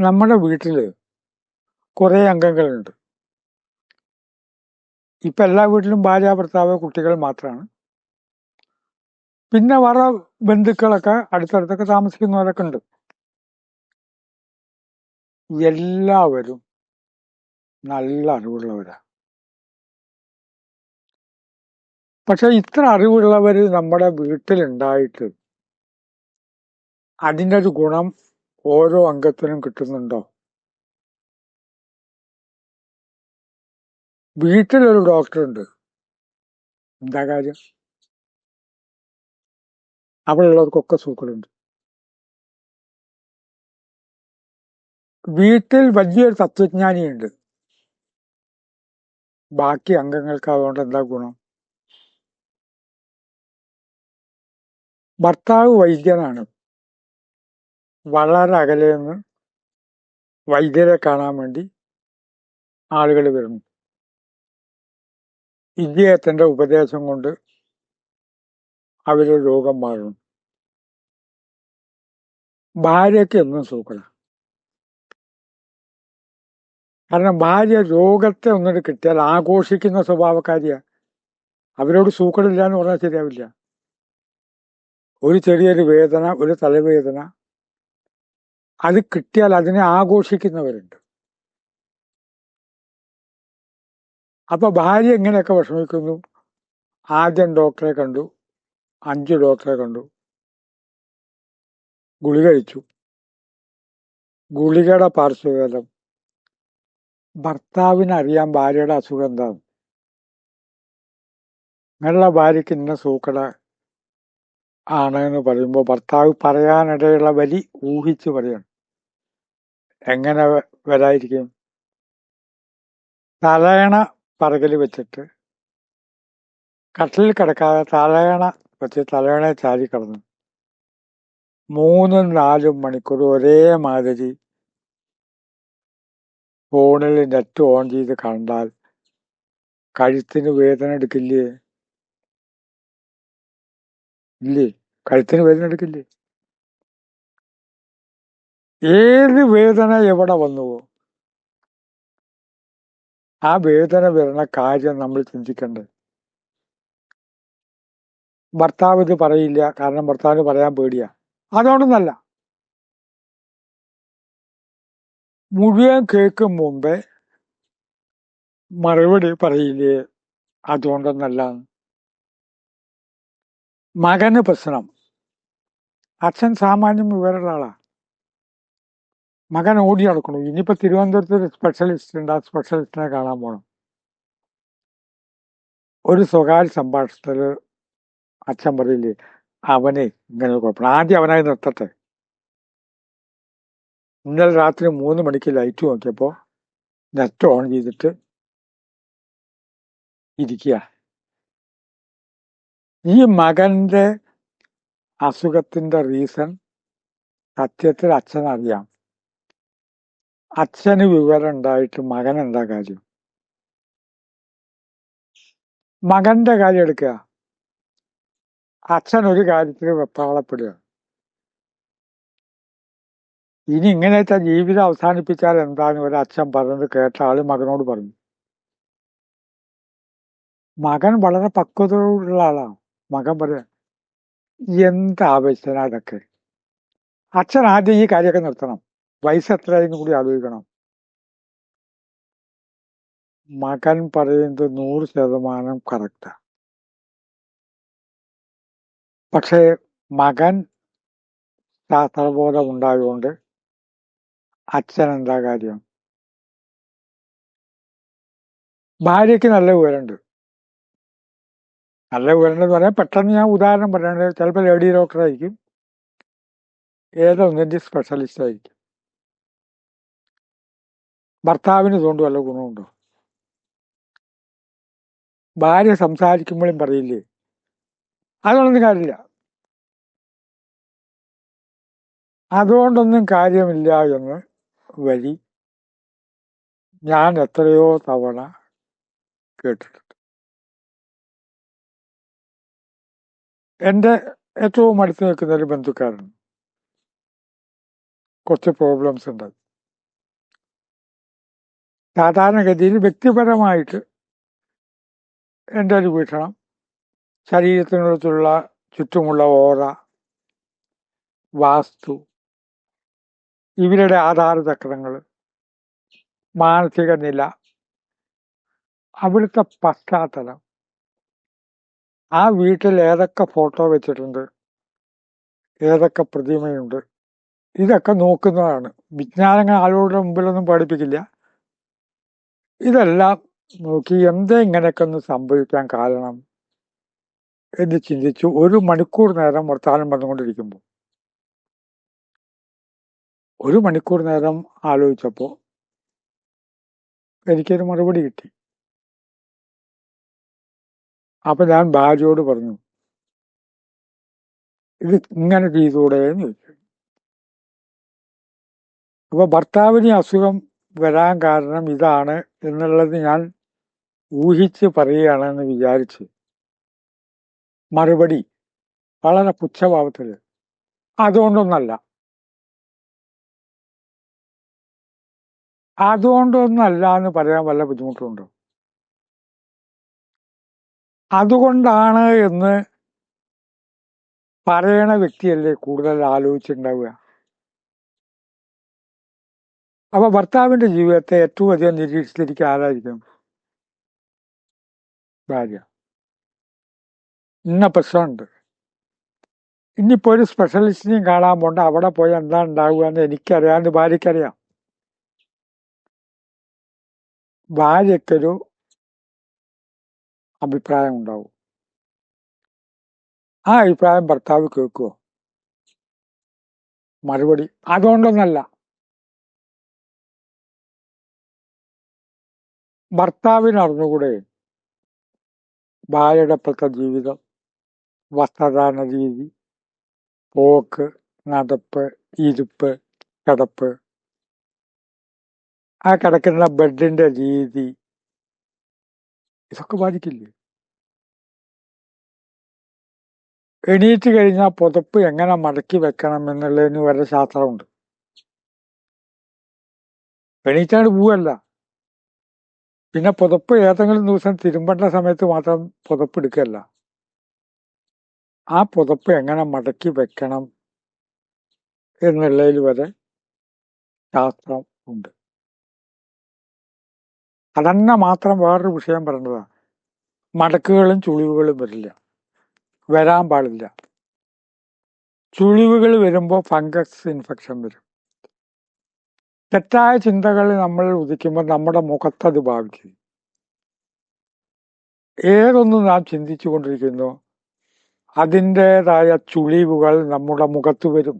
നമ്മുടെ വീട്ടിൽ കുറേ അംഗങ്ങളുണ്ട്. ഇപ്പം എല്ലാ വീട്ടിലും ഭാര്യ ഭർത്താവ് കുട്ടികൾ മാത്രമാണ് പിന്നെ വേറെ ബന്ധുക്കളൊക്കെ അടുത്തടുത്തൊക്കെ താമസിക്കുന്നവരൊക്കെ ഉണ്ട്. എല്ലാവരും നല്ല അറിവുള്ളവരാണ് പക്ഷെ ഇത്ര അറിവുള്ളവർ നമ്മുടെ വീട്ടിലുണ്ടായിട്ട് അതിന്റെ ഒരു ഗുണം ഓരോ അംഗത്തിനും കിട്ടുന്നുണ്ടോ? വീട്ടിലൊരു ഡോക്ടറുണ്ട്. എന്താ കാര്യം? അവിടെയുള്ളവർക്കൊക്കെ സൂക്കളുണ്ട് വീട്ടിൽ വലിയൊരു തത്വജ്ഞാനിയുണ്ട്. ബാക്കി അംഗങ്ങൾക്ക് അതുകൊണ്ട് എന്താ ഗുണം? ഭർത്താവ് വൈദ്യനാണ്. വളരെ അകലെ നിന്ന് വൈദ്യരെ കാണാൻ വേണ്ടി ആളുകൾ വരുന്നു. ഇദ്ദേഹത്തിന്റെ ഉപദേശം കൊണ്ട് അവരുടെ രോഗം മാറുന്നു. ഭാര്യയ്ക്ക് എന്നും സൂക്കല കാരണം ഭാര്യ രോഗത്തെ ഒന്നിട്ട് കിട്ടിയാൽ ആഘോഷിക്കുന്ന സ്വഭാവക്കാരിയാ. അവരോട് സൂക്കടില്ല എന്ന് പറഞ്ഞാൽ ശരിയാവില്ല. ഒരു ചെറിയൊരു വേദന ഒരു തലവേദന അത് കിട്ടിയാൽ അതിനെ ആഘോഷിക്കുന്നവരുണ്ട്. അപ്പൊ ഭാര്യ എങ്ങനെയൊക്കെ വിഷമിക്കുന്നു? ആദ്യം ഡോക്ടറെ കണ്ടു അഞ്ച് ഡോക്ടറെ കണ്ടു. ഗുളി കഴിച്ചു. ഗുളികയുടെ പാർശ്വഫലം ഭർത്താവിന് അറിയാൻ ഭാര്യയുടെ അസുഖം എന്താണ്. നിങ്ങളുടെ ഭാര്യയ്ക്ക് ഇന്ന സൂക്കട ആണ് എന്ന് പറയുമ്പോൾ ഭർത്താവ് പറയാനിടയുള്ള വലി ഊഹിച്ച് പറയണം. എങ്ങനെ വരായിരിക്കും തലയണ പറകിൽ വെച്ചിട്ട് കട്ടിൽ കിടക്കാതെ തലയണ വെച്ച് തലയണ ചാരി കിടന്നു. മൂന്നും നാലും മണിക്കൂർ ഒരേ മാതിരി ഫോണിൽ നെറ്റ് ഓൺ ചെയ്ത് കണ്ടാൽ കഴുത്തിന് വേദന എടുക്കില്ലേ? ഇല്ലേ? കഴുത്തിന് വേദന എടുക്കില്ലേ? ഏത് വേദന എവിടെ വന്നുവോ ആ വേദന വരുന്ന കാര്യം നമ്മൾ ചിന്തിക്കേണ്ടത് ഭർത്താവ് ഇത് പറയില്ല കാരണം ഭർത്താവിന് പറയാൻ പേടിയാ. അതുകൊണ്ടൊന്നല്ല മുഴുവൻ കേൾക്കും മുമ്പേ മറുപടി പറയില്ലേ? അതുകൊണ്ടൊന്നല്ല. മകന് പ്രശ്നം. അച്ഛൻ സാമാന്യം വിവരമുള്ള ആളാ. മകൻ ഓടി നടക്കണു ഇനിയിപ്പോ തിരുവനന്തപുരത്ത് ഒരു സ്പെഷ്യലിസ്റ്റ് ഉണ്ട്. ആ സ്പെഷ്യലിസ്റ്റിനെ കാണാൻ പോണം. ഒരു സ്വകാര്യ സംഭാഷണത്തിൽ അച്ഛൻ പറയില്ലേ അവനെ ഇങ്ങനെ കുഴപ്പം ആദ്യം അവനായി നിർത്തട്ടെ. ഇന്നലെ രാത്രി മൂന്ന് മണിക്ക് ലൈറ്റ് നോക്കിയപ്പോ നെറ്റ് ഓൺ ചെയ്തിട്ട് ഇരിക്കുക ഈ മകന്റെ അസുഖത്തിന്റെ റീസൺ സത്യത്തിൽ അച്ഛൻ അറിയാം അച്ഛന് വിവരം ഉണ്ടായിട്ട് മകൻ എന്താ കാര്യം? മകന്റെ കാര്യം എടുക്കുക. അച്ഛൻ ഒരു കാര്യത്തിൽ വെപ്രാളപ്പെടുക. ഇനി ഇങ്ങനത്തെ ജീവിതം അവസാനിപ്പിച്ചാൽ എന്താണ്? ഒരു അച്ഛൻ പറഞ്ഞത് കേട്ട ആൾ മകനോട് പറഞ്ഞു. മകൻ വളരെ പക്വതയുള്ള ആളാണ്. മകൻ പറയാ എന്താവശ്യത്തിനാ അതൊക്കെ? അച്ഛൻ ആദ്യം ഈ കാര്യമൊക്കെ നിർത്തണം. വയസ്സ് എത്രയെന്ന് കൂടി ആലോചിക്കണം. മകൻ പറയുന്നത് നൂറ് ശതമാനം കറക്റ്റ് പക്ഷേ മകൻ ശാസ്ത്രബോധം ഉണ്ടായതുകൊണ്ട് അച്ഛൻ എന്താ കാര്യം? ഭാര്യയ്ക്ക് നല്ല വിവരമുണ്ട്. നല്ല വിവരമുണ്ടെന്ന് പറയാൻ പെട്ടെന്ന് ഞാൻ ഉദാഹരണം പറയുന്നത് ചിലപ്പോൾ ലേഡി ഡോക്ടർ ആയിരിക്കും. ഏതോ ഒന്നിന്റെ സ്പെഷ്യലിസ്റ്റ് ആയിരിക്കും. ഭർത്താവിന് ഇതുകൊണ്ട് വല്ല ഗുണമുണ്ടോ? ഭാര്യ സംസാരിക്കുമ്പോഴും പറയില്ലേ? അതുകൊണ്ടൊന്നും കാര്യമില്ല. അതുകൊണ്ടൊന്നും കാര്യമില്ല എന്ന് വഴി ഞാൻ എത്രയോ തവണ കേട്ടിട്ടുണ്ട്. എന്റെ ഏറ്റവും അടുത്ത് നിൽക്കുന്ന ഒരു ബന്ധുക്കാരൻ കുറച്ച് പ്രോബ്ലംസ് ഉണ്ട്. സാധാരണഗതിയിൽ വ്യക്തിപരമായിട്ട് എന്റെ ഒരു വീക്ഷണം ശരീരത്തിനടുത്തുള്ള ചുറ്റുമുള്ള ഓറ വാസ്തു ഇവരുടെ ആധാരചക്രങ്ങൾ മാനസിക നില അവിടുത്തെ പശ്ചാത്തലം. ആ വീട്ടിൽ ഏതൊക്കെ ഫോട്ടോ വെച്ചിട്ടുണ്ട്? ഏതൊക്കെ പ്രതിമയുണ്ട്? ഇതൊക്കെ നോക്കുന്നതാണ്. വിജ്ഞാനങ്ങൾ ആളുകളുടെ മുമ്പിലൊന്നും പഠിപ്പിക്കില്ല. ഇതെല്ലാം നോക്കി എന്താ ഇങ്ങനെയൊക്കെ ഒന്ന് സംഭവിക്കാൻ കാരണം എന്ന് ചിന്തിച്ചു ഒരു മണിക്കൂർ നേരം വർത്താനം പറഞ്ഞുകൊണ്ടിരിക്കുമ്പോൾ ഒരു മണിക്കൂർ നേരം ആലോചിച്ചപ്പോൾ എനിക്കൊരു മറുപടി കിട്ടി. അപ്പൊ ഞാൻ ഭാര്യയോട് പറഞ്ഞു ഇത് ഇങ്ങനെ ചെയ്തുകൂടെ എന്ന് ചോദിച്ചു. അപ്പൊ ഭർത്താവിന് അസുഖം വരാൻ കാരണം ഇതാണ് എന്നുള്ളത് ഞാൻ ഊഹിച്ച് പറയുകയാണെന്ന് വിചാരിച്ച്. മറുപടി വളരെ പുച്ഛഭാവത്തിൽ. അതുകൊണ്ടൊന്നല്ല. അതുകൊണ്ടൊന്നല്ല എന്ന് പറയാൻ വല്ല ബുദ്ധിമുട്ടുണ്ടോ? അതുകൊണ്ടാണ് എന്ന് പറയണ വ്യക്തിയല്ലേ കൂടുതൽ ആലോചിച്ചുണ്ടാവുക അപ്പൊ ഭർത്താവിന്റെ ജീവിതത്തെ ഏറ്റവും അധികം നിരീക്ഷിച്ചിരിക്കുക ആരായിരിക്കും? ഭാര്യ. ഇന്ന പ്രശ്നമുണ്ട്. ഇനിയിപ്പോ ഒരു സ്പെഷ്യലിസ്റ്റിനെയും കാണാൻ പോണ്ട. അവിടെ പോയി എന്താ ഉണ്ടാവുക എന്ന് എനിക്കറിയാം. എന്ന് ഭാര്യക്കറിയാം ഭാര്യക്കൊരു അഭിപ്രായം ഉണ്ടാവും. ആ അഭിപ്രായം ഭർത്താവ് കേൾക്കുമോ മറുപടി. അതുകൊണ്ടൊന്നല്ല. ഭർത്താവിന് അറിഞ്ഞുകൂടെ ഭാര്യയുടെ ഇപ്പോഴത്തെ ജീവിതം വസ്ത്രധാരണ രീതി പോക്ക് നടപ്പ് ഇരുപ്പ് കിടപ്പ്. ആ കിടക്കുന്ന ബെഡിന്റെ രീതി. ഇതൊക്കെ ബാധിക്കില്ലേ? എണീറ്റ് കഴിഞ്ഞാൽ പുതപ്പ് എങ്ങനെ മടക്കി വെക്കണം എന്നുള്ളതിന് വരെ ശാസ്ത്രമുണ്ട്? എണീറ്റാണ്ട് പോവല്ല. പിന്നെ പുതപ്പ് ഏതെങ്കിലും ദിവസം തിരുമ്പേണ്ട സമയത്ത് മാത്രം പുതപ്പ് എടുക്കല്ല. ആ പുതപ്പ് എങ്ങനെ മടക്കി വെക്കണം എന്നുള്ളതിൽ വരെ ശാസ്ത്രം ഉണ്ട്. അതന്നെ മാത്രം വേറൊരു വിഷയം പറഞ്ഞതാണ് മടക്കുകളും ചുളിവുകളും വരില്ല. വരാൻ പാടില്ല. ചുളിവുകൾ വരുമ്പോൾ ഫംഗസ് ഇൻഫെക്ഷൻ വരും. തെറ്റായ ചിന്തകൾ നമ്മൾ ഉദിക്കുമ്പോൾ നമ്മുടെ മുഖത്തത് ബാധിക്കും ഏതൊന്ന് നാം ചിന്തിച്ചു കൊണ്ടിരിക്കുന്നു അതിന്റെതായ ചുളിവുകൾ നമ്മുടെ മുഖത്ത് വരും.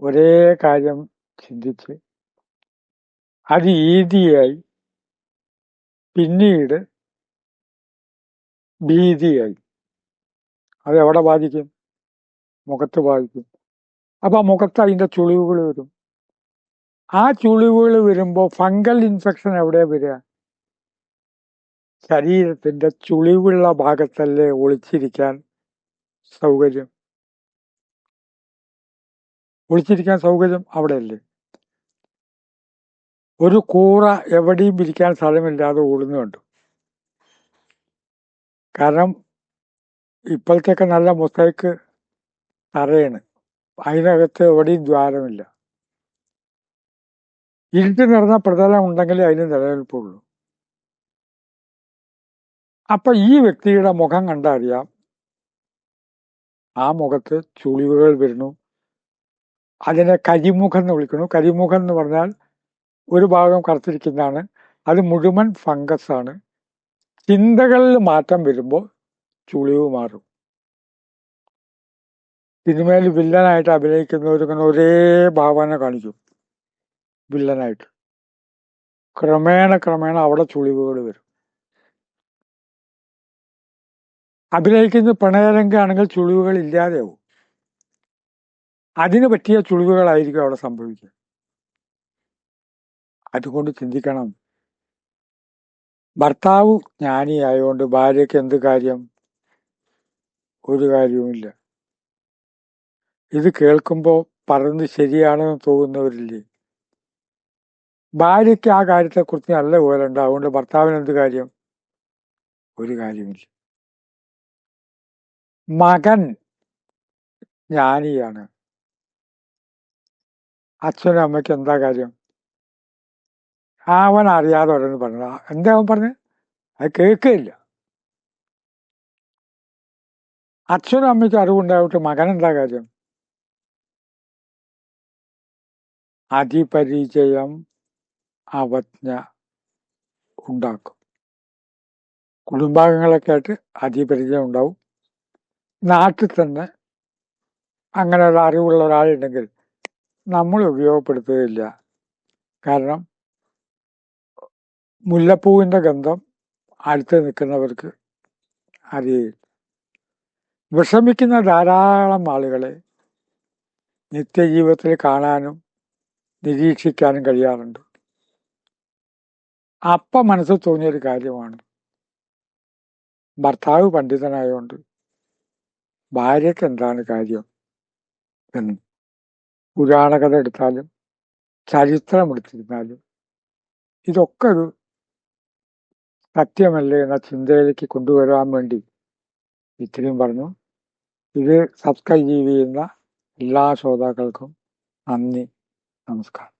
ഒരേ കാര്യം ചിന്തിച്ച് അത് ഈതിയായി പിന്നീട് ഭീതിയായി. അത് എവിടെ ബാധിക്കും? മുഖത്ത് ബാധിക്കും. അപ്പൊ മുഖത്ത് അതിന്റെ ചുളിവുകൾ വരും. ആ ചുളിവുകൾ വരുമ്പോൾ ഫംഗൽ ഇൻഫെക്ഷൻ എവിടെ വരിക? ശരീരത്തിന്റെ ചുളിവുള്ള ഭാഗത്തല്ലേ ഒളിച്ചിരിക്കാൻ സൗകര്യം. ഒളിച്ചിരിക്കാൻ സൗകര്യം അവിടെയല്ലേ? ഒരു കൂറ എവിടെയും ഇരിക്കാൻ സ്ഥലമില്ലാതെ ഓടുന്നുണ്ട്. കാരണം ഇപ്പോഴത്തേക്ക് നല്ല മൊസൈക്ക് തറയാണ്. അതിനകത്ത് എവിടെയും ദ്വാരമില്ല. ഇരുട്ട് നിറഞ്ഞ പ്രതലം ഉണ്ടെങ്കിൽ അതിന് നിലനിൽപ്പുള്ളൂ. അപ്പൊ ഈ വ്യക്തിയുടെ മുഖം കണ്ടറിയാം. ആ മുഖത്ത് ചുളിവുകൾ വരുന്നു. അതിനെ കരിമുഖം എന്ന് വിളിക്കുന്നു. കരിമുഖം എന്ന് പറഞ്ഞാൽ ഒരു ഭാഗം കറുത്തിരിക്കുന്നതാണ്. അത് മുഴുവൻ ഫംഗസ് ആണ് ചിന്തകളിൽ മാറ്റം വരുമ്പോൾ ചുളിവ് മാറും. സിനിമയിൽ വില്ലനായിട്ട് അഭിനയിക്കുന്നവരിങ്ങനെ ഒരേ ഭാവന കാണിക്കും. വില്ലനായിട്ട്. ക്രമേണ ക്രമേണ അവിടെ ചുളിവുകൾ വരും. അഭിനയിക്കുന്ന പ്രണയരംഗമാണെങ്കിൽ ചുളിവുകൾ ഇല്ലാതെയാവും. അതിന് പറ്റിയ ചുളിവുകളായിരിക്കും അവിടെ സംഭവിക്കുക. അതുകൊണ്ട് ചിന്തിക്കണം. ഭർത്താവ് ജ്ഞാനിയായതുകൊണ്ട് ഭാര്യയ്ക്ക് എന്ത് കാര്യം? ഒരു കാര്യവുമില്ല. ഇത് കേൾക്കുമ്പോൾ പറഞ്ഞത് ശരിയാണെന്ന് തോന്നുന്നവരില്ലേ? ഭാര്യയ്ക്ക് ആ കാര്യത്തെക്കുറിച്ച് നല്ല ഓലുണ്ട് അതുകൊണ്ട് ഭർത്താവിന് എന്ത് കാര്യം? ഒരു കാര്യമില്ല. മകൻ ജ്ഞാനിയാണ്. അച്ഛനും അമ്മയ്ക്ക് എന്താ കാര്യം? അവൻ അറിയാതെ ഉടനെ പറഞ്ഞു എന്താ അവൻ പറഞ്ഞത് അത് കേൾക്കുകയില്ല അച്ഛനും അമ്മയ്ക്കും അറിവുണ്ടായിട്ട് മകൻ എന്താ കാര്യം? അതിപരിചയം അവജ്ഞ ഉണ്ടാക്കും. കുടുംബാംഗങ്ങളൊക്കെ ആയിട്ട് അതിപരിചയം ഉണ്ടാവും. നാട്ടിൽ തന്നെ അങ്ങനെ അങ്ങനെയുള്ള അറിവുള്ള ഒരാളുണ്ടെങ്കിൽ നമ്മൾ ഉപയോഗപ്പെടുത്തുകയില്ല. കാരണം മുല്ലപ്പൂവിന്റെ ഗന്ധം അടുത്ത് നിൽക്കുന്നവർക്ക് അറിയില്ല വിഷമിക്കുന്ന ധാരാളം ആളുകളെ നിത്യജീവിതത്തിൽ കാണാനും നിരീക്ഷിക്കാനും കഴിയാറുണ്ട്. അപ്പ മനസ്സിൽ തോന്നിയൊരു കാര്യമാണ്. ഭർത്താവ് പണ്ഡിതനായതുകൊണ്ട് ഭാര്യയ്ക്ക് എന്താണ് കാര്യം എന്ന്. പുരാണകഥ എടുത്താലും ചരിത്രം എടുത്തിരുന്നാലും ഇതൊക്കെ ഒരു സത്യമല്ലേ എന്ന ചിന്തയിലേക്ക് കൊണ്ടുവരാൻ വേണ്ടി ഇത്രയും പറഞ്ഞു. ഇത് സബ്സ്ക്രൈബ് ചെയ്യുന്ന എല്ലാ ശ്രോതാക്കൾക്കും നന്ദി. നമസ്കാരം